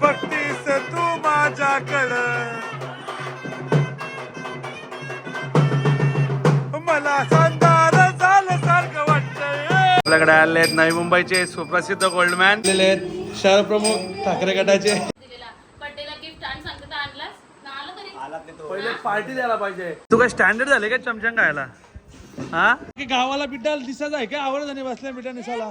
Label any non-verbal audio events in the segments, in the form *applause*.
बघतीस तू माझ्याकडं मला संदार झालं सारखं वाटतंय. आपल्याकडे आले आहेत नवी मुंबईचे सुप्रसिद्ध गोल्डमॅन आहेत शहर प्रमुख ठाकरे गटाचे. पहिले पार्टी द्यायला पाहिजे. तू काय स्टँडर्ड झाले का चमचंग खायला? हा? की गावाला बिड्डा दिसत आहे का? आवडत नाही बसल्या बिड्डा निसाला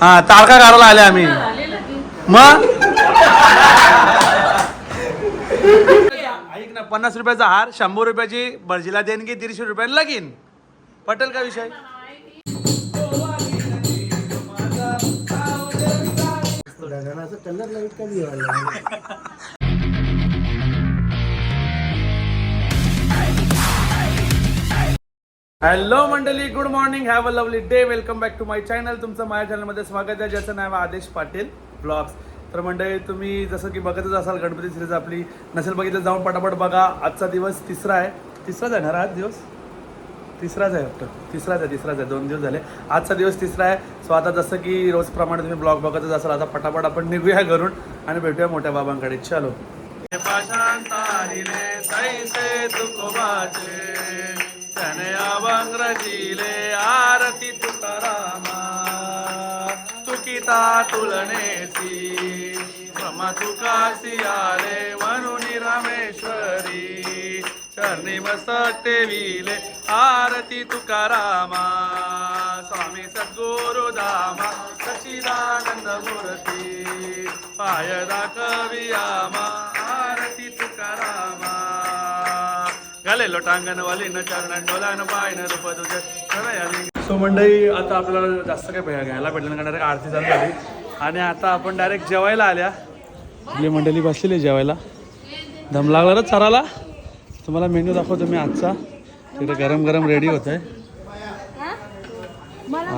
हा तारका करायला आले आम्ही. मग? ऐक ना पन्नास रुपयाचा हार शंभर रुपयाची भरजीला देणगी दीडशे रुपयाला लगीन? पटेल का विषय? हॅलो मंडळी. Good morning have a lovely day welcome back to my channel तुमचं माझ्या चॅनलमध्ये स्वागत आहे. ज्याचं नाव आहे आदेश पाटील ब्लॉग्स तर मंडळी तुम्ही जसं की बघतच असाल गणपती सिरीज आपली नसेल बघितलं जाऊन पटापट बघा. आजचा दिवस तिसरा आहे. तिसराच आहे ना आज दिवस? तिसराच आहे वाटतं. तिसराच आहे तिसराच आहे. दोन दिवस झाले. आजचा दिवस तिसरा आहे. सो आता जसं की रोजप्रमाणे तुम्ही ब्लॉग बघतच असाल आता पटापट आपण निघूया घरून आणि भेटूया मोठ्या बाबांकडे. चलो. त्याने अभंग्रजीले आरती तुकारामा। चुकिता तुलनेची। ब्रह्मा तुकासी आले म्हणून रामेश्वरी। चरणी मस्तक ठेविले आरती तुकारामा। स्वामी सद्गुरु धामा सच्चिदानंद मूर्ती। पाय दाखवी आरती तुकारामा। घाले लोटांगण न चरण डोलान पायन रूप तुझे सो मंडळी आता आपल्याला जास्त काही घ्यायला भेटलं नाही डायरेक्ट आरती चालू झाली. आणि आता आपण डायरेक्ट जेवायला आल्या. आपली मंडळी बसलेली जेवायला. दम लागला रे चराला? तुम्हाला मेन्यू दाखवतो मी आजचा. तिकडे गरम गरम रेडी होत आहे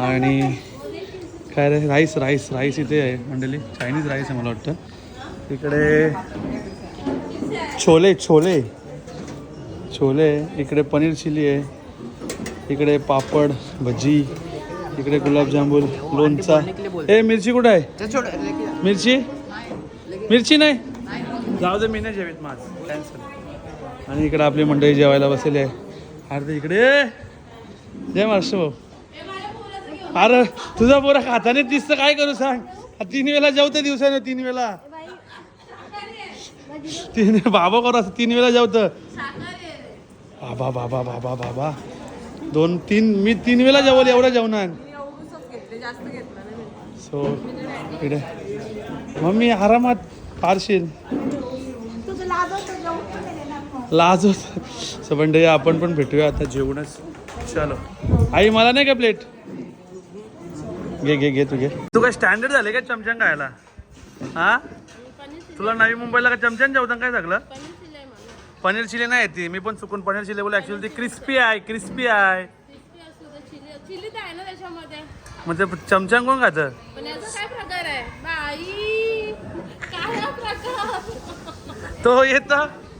आणि काय रे? राईस राईस राईस इथे आहे मंडळी. चायनीज राईस आहे मला वाटतं. तिकडे छोले छोले. छोले. इकडे पनीर चिली आहे इकडे पापड भजी इकडे गुलाबजामुन लोणचा. ए मिरची कुठं आहे? मिरची? मिरची नाही? जाऊ दे मी नाही जेवीत माझ. कॅन्सल आणि इकडे आपली मंडळी जेवायला बसलेली आहे. अरे ते इकडे. जय महाराष्ट्र भाऊ. अरे तुझा पोरा खाताने दिसतं काय करू सांग? तीन वेळा जेवतं दिवसाने तीन वेळा. तीन बाबा करू असं तीन वेळा जेवतं बाबा बाबा बाबा बाबा दोन तीन मी तीन वेळा जेवल एवढं जेवणार. सो इकडे. मम्मी आरामात पारशील. लाज होत सो मंडळी आपण पण भेटूया आता जेवणच. चलो. आई मला नाही का प्लेट घे घे घे तू घे. तू काय स्टँडर्ड झाले का चमचंग खायला? हा? तुला नवी मुंबईला का चमचन जेवता काय सगळं पनीर चिली नाही येते मी पण चुकून पनीर चिली बोल ऍक्च्युली ती क्रिस्पी आहे क्रिस्पी आहे. चिली तर आहे ना त्याच्यामध्ये. मग ते चमचंग कोण खातं? पण याचा काय प्रकार आहे? बाई काय हा प्रकार? तो येत.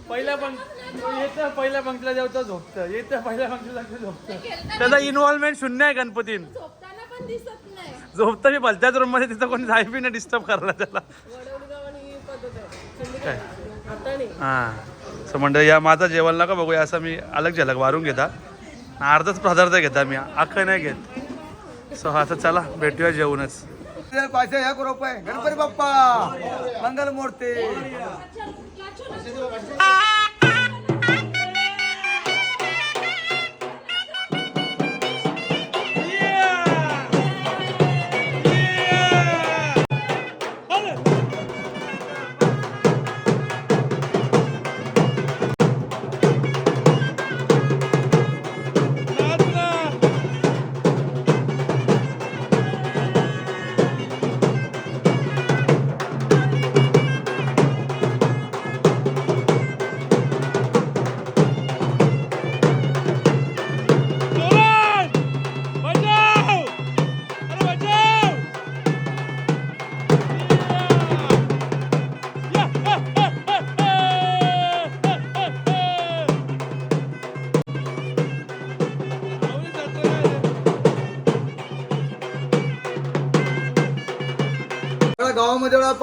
पहिल्या पंक् तो येतं पहिल्या पंक्तीला जेवतं झोपतं. येतं पहिल्या पंक्तीला झोपतं. त्याचा इन्व्हॉल्वमेंट शून्य आहे गणपतीत झोपताना पण दिसत नाही. झोपतं मी भलत्याच रूममध्ये तिथं कोणी जाय बी नाही डिस्टर्ब करायला त्याला. वडवडगावानी पद्धत आहे. काय? आता नाही. हां. सो म्हणजे या माझा जेवण नका बघूया असं मी अलग झलक वारून घेता. अर्धच पदार्थ घेता मी अख्खं नाही घेत. सो आता चला भेटूया जेवणच. पाचशे एक रुपये. गणपती बाप्पा. मंगल मूर्ती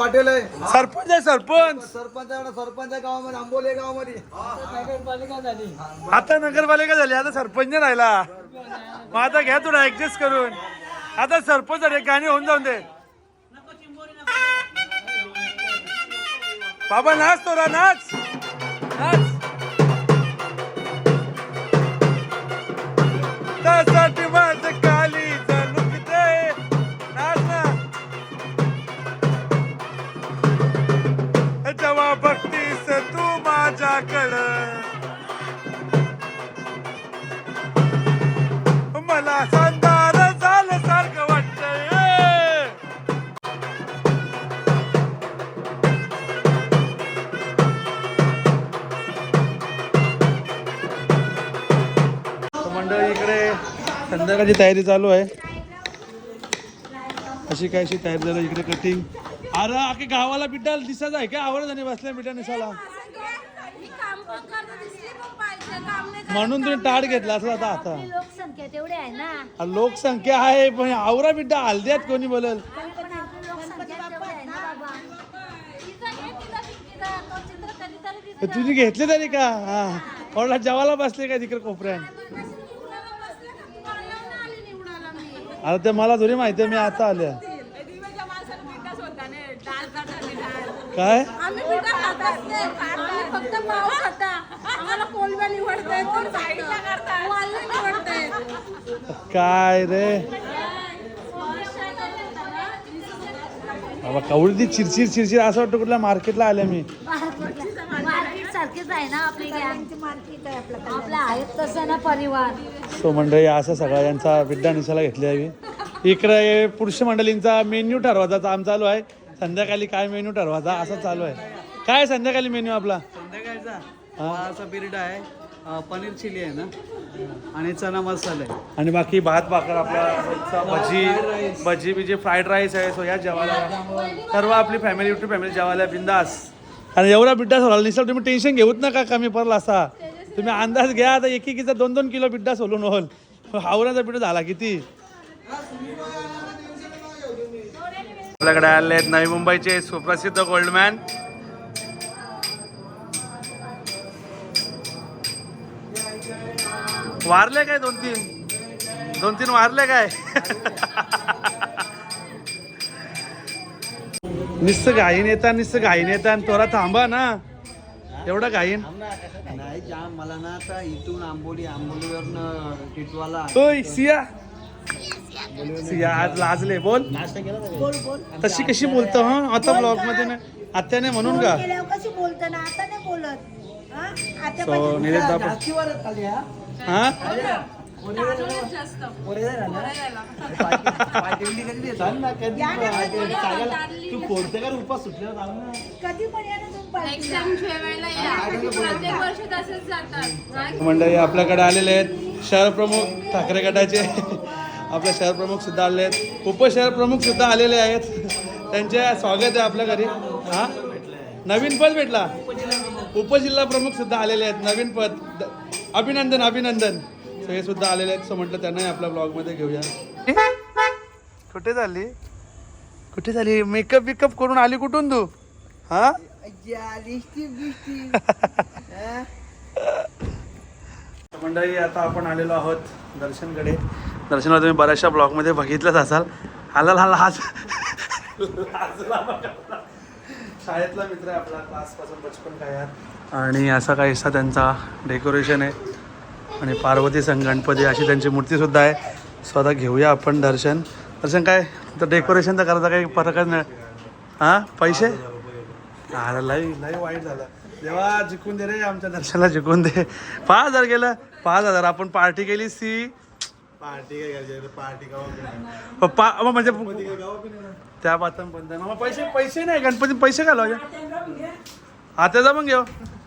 पाटील आहे. सरपंच आहे सरपंच. सरपंच आहे ना, सरपंच आहे गावामध्ये आंबोली गावामध्ये. आता नगरपालिका झाली आता सरपंच नाही राहिला. मग आता घ्या थोडा ऍडजस्ट करून. आता सरपंच झाले गाणी होऊन जाऊन दे. बाबा नाच तोरा नाच. संध्याकाळची तयारी चालू आहे? अशी काय अशी तयारी झाली इकडे कटिंग अरे आखे गावाला बिड्डा दिसत आहे का? आवड झाली बसल्या बिड्डा निसाला म्हणून तुम्ही टाट घेतला असं आता आता. लोकसंख्या तेवढी आहे ना. लोकसंख्या आहे पण आवरा बिड्डा हल्द्यात कोणी बोलल? तुझी घेतली तरी का? हा. जेवायला बसले का तिकडे कोपऱ्यात निवडायला बसले का तू मला आली अरे ते मला थोडी माहिती आहे, मी आता आल्या काय? आम्ही पिठा खातच नाही आम्ही फक्त पाव खाता. आम्हाला कोलब्या निवडता येत वाल्ले निवडता येत काय रे? बाबा कवडी ती चिरचिर चिरचिर असं वाटतं कुठल्या मार्केटला आल्या मी. *laughs* मार्केट सारखेच आहे ना आपली मार्केट आहे आपलं आपलं आहेत तसं ना परिवार. सो मंडळी असं सगळा यांचा निशाला घेतली आहे इकडे पुरुष मंडळींचा मेन्यू ठरवायचा काम चालू आहे. संध्याकाळी काय मेन्यू ठरवायचा असं चालू आहे. काय संध्याकाळी मेन्यू आपला? संध्याकाळचा? पिरियड आहे. पनीर चिली आहे ना? आणि चना मसाला आहे. आणि बाकी भात भाकर आपला भजी भजी बिजी फ्राईड राईस आहे. सो या जेवायला सर्व आपली फॅमिली युट्यूब फॅमिली जेवायला बिंदास. आणि एवढा बिड्डा सोडला निसर्ग तुम्ही टेन्शन घेऊच नका कमी पडला असा. तुम्ही अंदाज घ्या आता एकेकीचा दोन दोन किलो बिड्डा सोलून होल. हावराचा बिड्डा झाला किती? आपल्याकडे आले आहेत नवी मुंबईचे सुप्रसिद्ध गोल्डमॅन वारले काय दोन तीन दोन तीन वारले काय? *laughs* निस्त घाईन येता निस्त घाईन येता आणि तोरा थांबा ना. एवढं घाईन. नाही जाम मला ना आता इथून आंबोली आंबोलीवरनं टिटवाला ओय सिया. सिया आज लाजले बोल. तशी कशी बोलतो हा? आता ब्लॉगमध्ये ना आत्याने म्हणून का? कशी बोलतो ना आता नाही बोलत. हा? आता सो निलेश दादा हा? कधी पण या ना तुम्ही पार्टीला. नेक्स्ट टाइम जेवायला या. प्रत्येक वर्षी तसेच जातात. नाही मंडळी आपल्याकडे आलेले आहेत शहर प्रमुख ठाकरे गटाचे. आपले शहर प्रमुख सुद्धा आले आहेत. उपशहर प्रमुख सुद्धा आलेले आहेत. त्यांचे स्वागत आहे आपल्या घरी. हा? नवीन पद भेटला. उपजिल्हा प्रमुख. सुद्धा आलेले आहेत. नवीन पद. द- अभिनंदन अभिनंदन. सो हे सुद्धा आलेले आहेत. सो म्हटलं त्यांनाही आपल्या ब्लॉगमध्ये घेऊया. कुठे झाली? कुठे झाली? मेकअप बिकअप करून आली कुठून तू? हा? मंडळी आता आपण आलेलो आहोत दर्शनकडे. दर्शनाला तुम्ही बऱ्याचशा ब्लॉगमध्ये बघितलंच असाल. आला लाज बघा. शाळेतला मित्र आहे आपला क्लासपासून बचपन काय यार? आणि असा काहीसा त्यांचा डेकोरेशन आहे. आणि पार्वती संग गणपती अशी त्यांची मूर्तीसुद्धा आहे. स्वतः घेऊया आपण दर्शन. दर्शन काय? तर डेकोरेशन तर करायचा काही फरकच नाही. हां? पैसे? अरे लई लई वाईट झालं. देवा जिंकून दे रे आमच्या दर्शनाला जिंकून दे. पाच हजार गेलं. पाच हजार. आपण पार्टी केली सी. पार्टी काय करायची? पार्टी पप्पा अहो, म्हणजे त्या बातम पण मग पैसे पैसे नाही. गणपती पैसे घालवायचे. हा त्याचा मग घेऊ.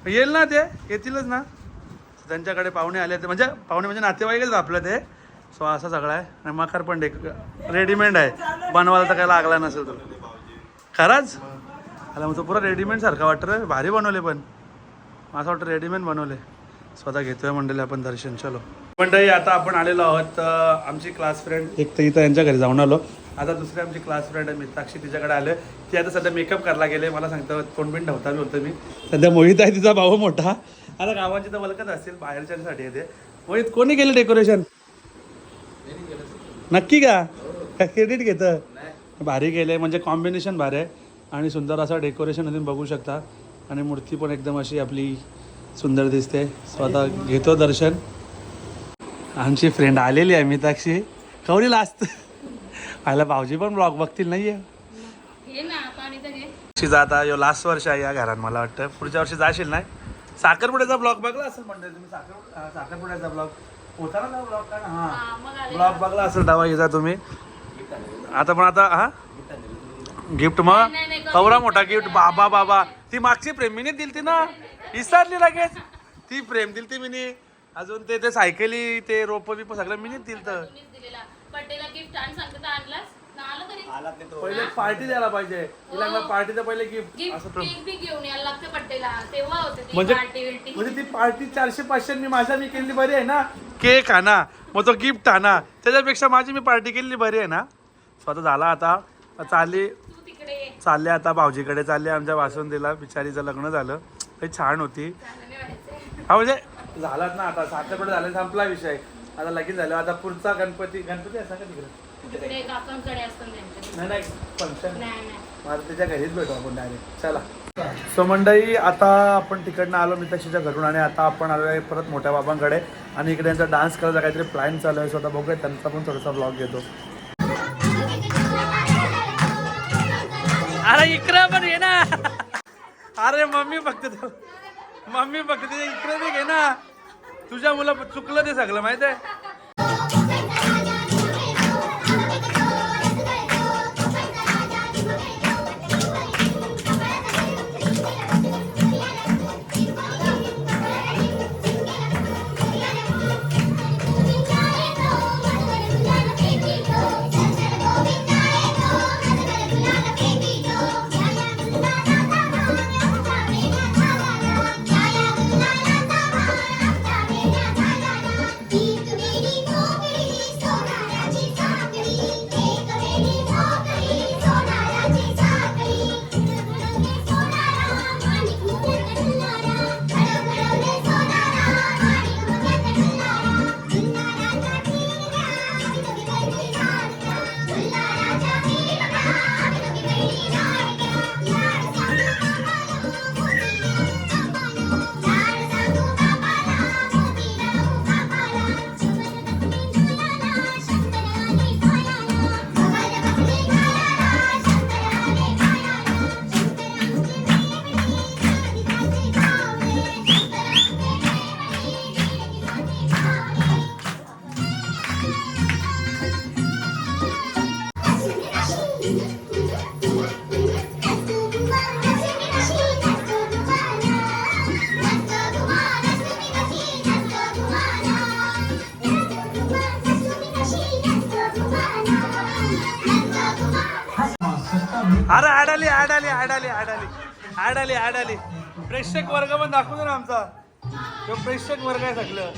येईल ना ते? येतीलच ना? त्यांच्याकडे पाहुणे आले ते म्हणजे पाहुणे म्हणजे नातेवाईकच आपलं ते. सो असं सगळं आहे. आणि मखर पण डेक रेडीमेड आहे. बनवायला तर काय लागला नसेल तो खराच? आला मग तो पुरा रेडीमेड सारखा वाटतं रे. भारी बनवले पण. असं वाटतं रेडीमेड बनवले. स्वतः घेतोय मंडळी आपण दर्शन. चलो. मंडळी आता आपण आलेलो आहोत तर आमची क्लास फ्रेंड एक तर इथं यांच्या घरी जाऊन आलो. आता दुसरी आमची क्लास फ्रेंड आहे मिताक्षी. तिच्याकडे आले ती आता सध्या मेकअप करायला गेले मला सांगतं कोण बिन मी होतं मी. सध्या मोहित आहे तिचा भाऊ मोठा. आता गावाची तर वलकच असतील बाहेरच्यांसाठी येते मोहित कोणी केलं डेकोरेशन नक्की का? क्रेडिट घेतं? भारी केलं म्हणजे कॉम्बिनेशन भारी आहे. आणि सुंदर असं डेकोरेशन तुम्ही बघू शकता. आणि मूर्ती पण एकदम अशी आपली सुंदर दिसते. स्वतः घेतो दर्शन. आमची फ्रेंड आलेली आहे मिताक्षी. कवरी लास्ट आयला भाऊजी पण ब्लॉग बघतील नाही आहे आता यो लास्ट वर्ष आहे या घरात मला वाटतं. पुढच्या वर्षी जाशील नाही? साखरपुड्याचा ब्लॉग बघला असेल म्हणजे तुम्ही साखर साखरपुड्याचा ब्लॉग. होता ना ब्लॉग का? हा, ब्लॉग बघला असेल तेव्हा येजा तुम्ही. आता पण आता हा? गिफ्ट मग? कवरा मोठा गिफ्ट. बाबा बाबा. ती मागची प्रेमीने दिलती ना? विसरली लगेच. ती प्रेम दिलती मिनी. अजून ते ते सायकली ते रोप बिप सगळं मिनीच दिलतं. पहिले पार्टी द्यायला पाहिजे. तिला पार्टीचं पहिले गिफ्ट गिफ्ट असं प्रेम- केक बी घेऊन यायला लागतं बर्थडेला तेव्हा होते ती म्हणजे पार्टी म्हणजे ती पार्टी चारशे पाचशे मी माझ्या मी केलेली बरी आहे ना? केक आणा मग तो गिफ्ट आणा त्याच्यापेक्षा माझी मी पार्टी केलेली बरी आहे ना. स्वतः झाला आता. चालली. तू तिकडे ये. चालले आता भाऊजीकडे चालले. आमच्या वासुंदीला बिचारीचं लग्न झालं. ते छान होती. झालं नाही व्हायचंय. हा म्हणजे झालाच ना आता. साखरपुडा झाला संपला विषय. आता लगेच झालं. आता पुढचा गणपती गणपती असा का तिकडे? तिकडे काकांकडे असतात त्यांच्याकडे. नाही नाही फंक्शन नाही नाही. मला त्याच्या घरीच भेटू आपण डायरेक्ट चला. सो मंडळी आता आपण तिकडनं आलो मिताक्षीच्या घरून आणि आता आपण आलो आहे परत मोठ्या बाबांकडे. आणि इकडे त्यांचा डान्स करायचा काहीतरी प्लॅन चालू आहे स्वतः बघूया. त्यांचा पण थोडासा ब्लॉग घेतो. अरे इकडे पण घे ना. अरे मम्मी बघते तो मम्मी बघते इकडे बी घे ना. तुझ्या मुला चुकलं ते सगळं माहिती आहे? आली आड आली प्रेक्षक वर्ग पण दाखवू दे ना आमचा. तो प्रेक्षक वर्ग आहे सगळं.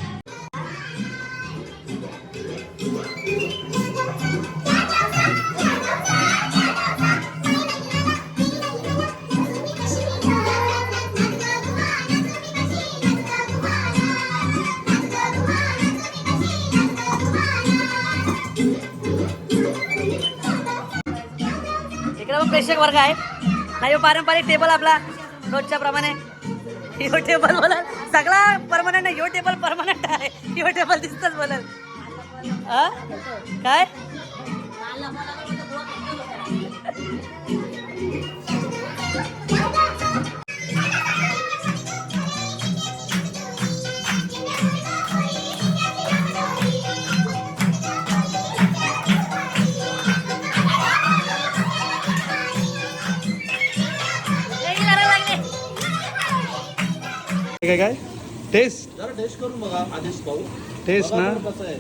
इकडे प्रेक्षक वर्ग आहे. नाही हो, पारंपरिक टेबल आपला. रोजच्या प्रमाणे यो टेबल बोलाल सगळा परमनंट यो टेबल परमनंट आहे. यो टेबल दिसतच बोलाल काय? काय काय? टेस्ट जरा टेस्ट करून बघा आधीच पाहू. टेस्ट ना. कसं आहे.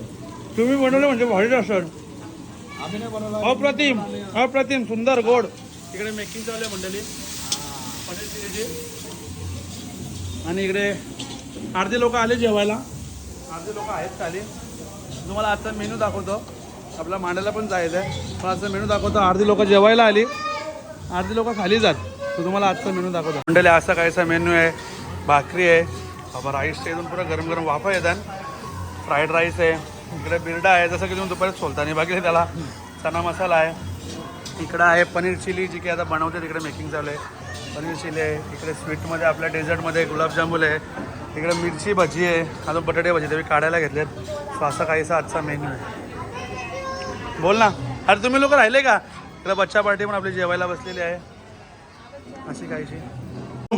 तुम्ही बनवलं म्हणजे भारीच असं आम्ही नाही बनवला. अप्रतिम अप्रतिम सुंदर गोड. इकडे मेकिंग चालू आहे मंडळी. पनीर चिलीची आणि इकडे अर्धे लोक आले जेवायला. अर्धे लोक आहेत खाली. तुम्हाला आजचा मेनू दाखवतो. आपल्या मांडायला पण जायचं आहे. पण आजचा मेनू दाखवतो. अर्धी लोक जेवायला आली. अर्धी लोक खाली जात. तर तुम्हाला आजचा मेनू दाखवतो. मंडळी असा काहीसा मेन्यू आहे. भाकरी आहे. बाबा राईस इथून पुरा गरम गरम वाफा येतात. फ्राईड राईस आहे. इकडे बिर्डा आहे. जसं की तुम्ही दुपारी सोलताना बघितले त्याला. चना मसाला आहे. इकडं आहे पनीर चिली जी की आता बनवते. तिकडे मेकिंग चालू आहे. पनीर चिली आहे. इकडे स्वीटमध्ये आपल्या डेझर्टमध्ये गुलाबजामुन आहे. इकडे मिरची भजी आहे. अजून बटाटे भजी ते मी काढायला घेतलेत. सो असा काहीसा आजचा मेन्यू आहे. बोल ना. अरे तुम्ही लोक राहिले का? इकडे बच्चा पार्टी पण आपली जेवायला बसलेली आहे. अशी काहीशी.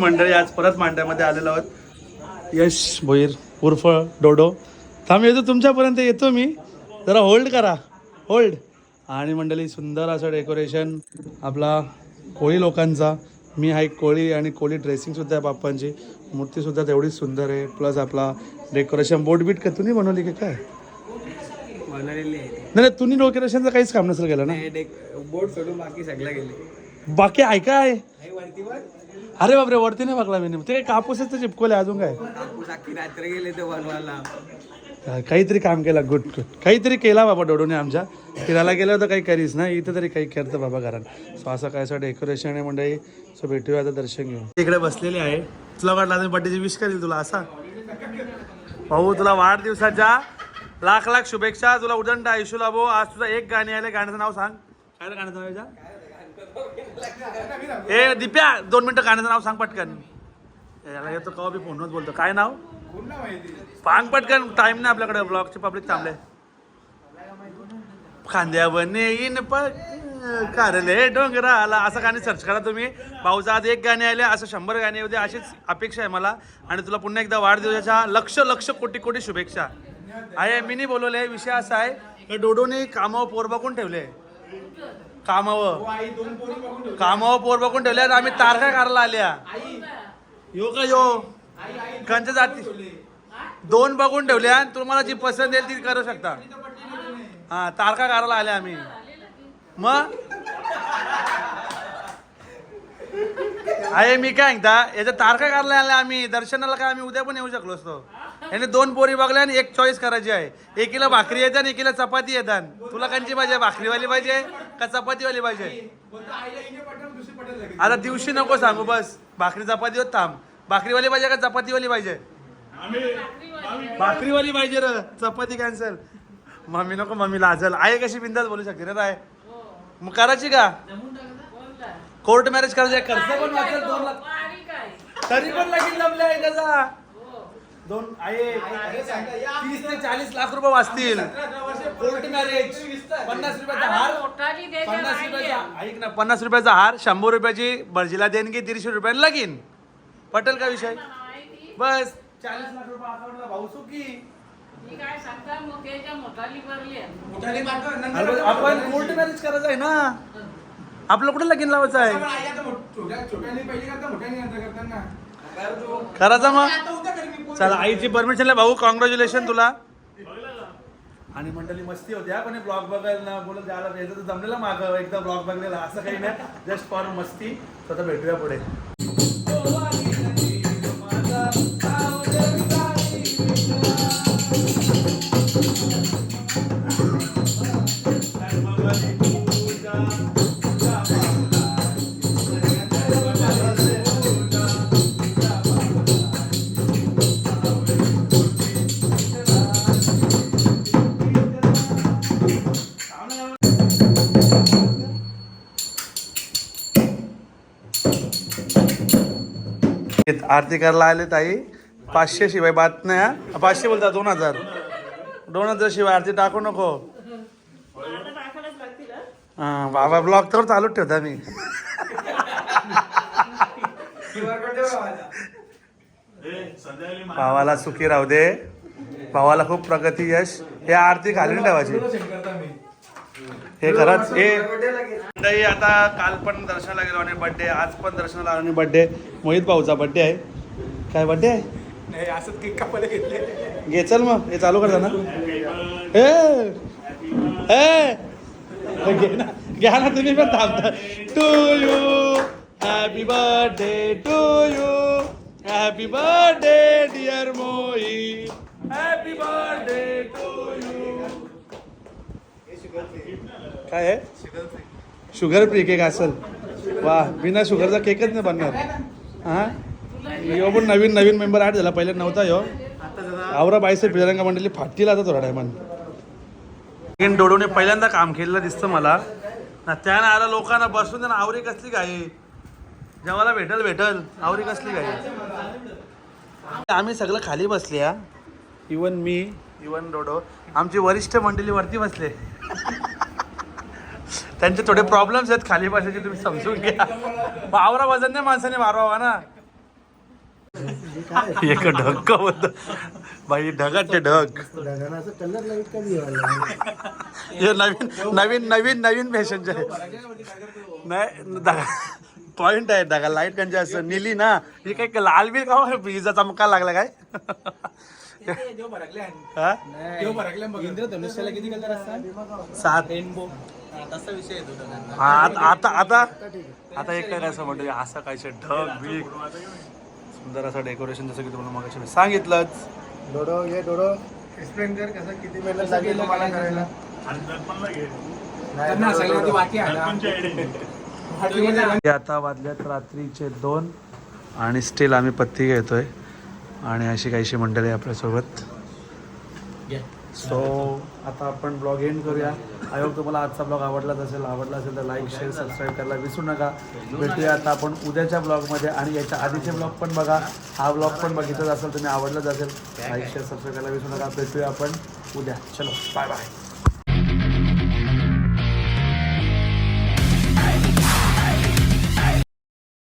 मंडळी आज परत मांड्यामध्ये आलेलो आहोत. यश भोईर उर्फ डोडो. थांब येतो तुमच्यापर्यंत येतो मी. जरा होल्ड करा. होल्ड आणि मंडळी सुंदर असं डेकोरेशन आपला कोळी लोकांचा. मी हा एक कोळी आणि कोळी ड्रेसिंगसुद्धा आहे बाप्पांची. मूर्तीसुद्धा तेवढीच सुंदर आहे. प्लस आपला डेकोरेशन बोट बीट का? तुम्ही बनवली की काय? आहे नाही नाही तुम्ही डेकोरेशनचं काहीच काम नसेल केलं ना? बोर्ड सोडून बाकी सगळं गेले. बाकी ऐका आहे अरे बापरे वरती नाही बघला मी ते काय कापूसच तर चिपकवले अजून काय? कापूस अख्खी रात्र गेले ते बनवायला. हा, काहीतरी काम केला गुड गुड काहीतरी केला बाबा डोडोने आमच्या. फिरायला गेलं तर काही करीस ना इथं तरी काही करतं बाबा घरात. सो असं काय असं डेकोरेशन आहे मंडळी. सो भेटूया आता दर्शन घेऊन. इकडे बसलेली आहे. तुला वाटलं आता बड्डेची विश करेल तुला असा? भाऊ तुला वाढदिवसाच्या लाख लाख शुभेच्छा. तुला उदंड आयुष्य लाभो. आज तुझं एक गाणी आले गाण्याचं नाव सांग. काय रे गाण्याचं नाव? ए दिप्या दोन मिनिटं गाण्याचं नाव सांग पटकन. याला येतो कवा बी फोनवर बोलतो. काय नाव? पांग पटकन. टाइम नाही आपल्याकडे. ब्लॉगचे पब्लिक थांबले. खांद्यावर येईन पग कारले डोंगराला. असं गाणे सर्च करा तुम्ही. भाऊचं आज एक गाणे आले असं शंभर गाणे होते अशीच अपेक्षा आहे मला. आणि तुला पुन्हा एकदा वाढदिवसाच्या लक्ष लक्ष कोटी कोटी शुभेच्छा. आहे मी नाही बोलवले विषय असा आहे. डोडोने कामावर पोर बघून ठेवले. कामावर कामावर पोर बघून ठेवले. आणि आम्ही तारखा करायला आल्या. यो का यो? कंच जाती. दोन बघून ठेवल्या तुम्हाला जी पसंत येईल ती करू शकता. हा तारखा करायला आल्या आम्ही. मग? अरे मी काय सांगता याच्या तारखा काढल्या आल्या आम्ही दर्शनाला काय आम्ही उद्या पण येऊ शकलो असतो. याने दोन पोरी बघल्या आणि एक चॉईस करायची आहे. एकीला भाकरी येतात आणि एकीला चपाती येतात तुला कांची पाहिजे? भाकरीवाली पाहिजे का चपातीवाली पाहिजे? आता दिवशी नको सांगू बस. भाकरी चपाती होत थांब. भाकरीवाली पाहिजे का चपातीवाली पाहिजे? भाकरीवाली पाहिजे र. चपाती कॅन्सल मम्मी नको मम्मी लाजल. आहे कशी बिंदास बोलू शकते रे राय मग करायची का? कोर्ट मॅरेज करायची आहे. खर्च पण वाचेल दोन लाख. तरी पण लगीन जमले आहे त्याचा. दोन आहे तीस ते चाळीस लाख रुपये वाचतील. कोर्ट मॅरेज पन्नास रुपयाचा हार. पन्नास रुपयाचा ऐक ना पन्नास रुपयाचा हार शंभर रुपयाची भरजीला देणगी दीडशे रुपयाला लगीन. पटेल का विषय? बस. चाळीस लाख रुपये अकाउंटला भाऊ सुखी. आपण कोर्ट मॅरेज करायचं आहे ना. आपलं कुठे लगीन लावायचं आहे? करायचा मग. चला आईची परमिशन भाऊ कॉंग्रॅच्युलेशन तुला. आणि मंडळी मस्ती होती हा पण ब्लॉग बघायला बोलत तर जमलेलं माग एकदा ब्लॉग बघलेला असं काही नाही. जस्ट फॉर मस्ती. स्वतः भेटूया पुढे. आरती करायला आले ताई पाचशे शिवाय बात नाही पाचशे बोलता दोन हजार. दोन हजार शिवाय आरती टाकू नको. हा बाबा ब्लॉग तर चालूच ठेवता मी भावाला सुखी राहू दे. भावाला खूप प्रगती यश. हे आरती घालून ठेवायची. हे खरंच हे नाही आता काल पण दर्शनाला गेलो आणि बर्थडे आज पण दर्शनाला आलो आणि बर्थडे मोहित भाऊचा बर्थडे आहे. काय बर्थडे आहे? असंच केक कापायला घेतले. मग. हे चालू करता ना ए ए घे ना. घ्या ना तुम्ही पण थांबता. To you happy birthday to you happy birthday dear Moi happy birthday to you काय आहे? शुगर फ्री केक असेल. वा बिना शुगरचा केकच नाही बनणार. हा? यो पण नवीन नवीन मेंबर ॲड झाला. पहिले नव्हता यो. आवरा बाईसे बिजरंगा मंडळी फाटतील आता थोडा टायमान डोडोने पहिल्यांदा काम केलेलं दिसतं मला. ना त्यानं आला लोकांना बसून त्यांना आवरी कसली काय जेव्हाला भेटल भेटल. आवरी कसली काय आम्ही सगळं खाली बसले हा. इवन मी इवन डोडो. आमची वरिष्ठ मंडळी वरती बसले. *laughs* त्यांचे थोडे प्रॉब्लेम्स आहेत खाली बसायचे तुम्ही समजून घ्या. आवरा वजन नाही माणसाने मारवा ना. एक ढग होत. बाई ढगात ते ढग. हे नवीन नवीन नवीन नवीन फॅशनचे आहे नाही पॉइंट आहे ढगा लाइट कंचे असं निली ना. हे काय लाल बिल का विजा चमका लागला काय? हा? सात. हा, आता आता आता आता एक काय असं म्हणतो असं काय ढग बीग सुंदर असं डेकोरेशन जसं की तुम्हाला मग मी सांगितलंच. डोडो ये डोडो. एक्सप्लेन कर कसं किती मेहनत लागेल तुम्हाला करायला? हे आता वाजल्यात रात्रीचे दोन आणि स्टील आम्ही पत्ती घेतोय. आणि अशी काहीशी मंडळी आहे आपल्यासोबत सो आता आपण ब्लॉग एंड करूया. आय होप तुम्हाला आजचा ब्लॉग आवडलाच असेल आवडला असेल तर लाईक शेअर सबस्क्राईब करायला विसरू नका. भेटूया आता आपण उद्याच्या ब्लॉगमध्ये आणि याच्या आधीचे ब्लॉग पण बघा. हा ब्लॉग पण बघितलाच असेल तुम्ही आवडलाच असेल. लाईक शेअर सबस्क्राईब करायला विसरू नका. भेटूया आपण उद्या. चलो बाय बाय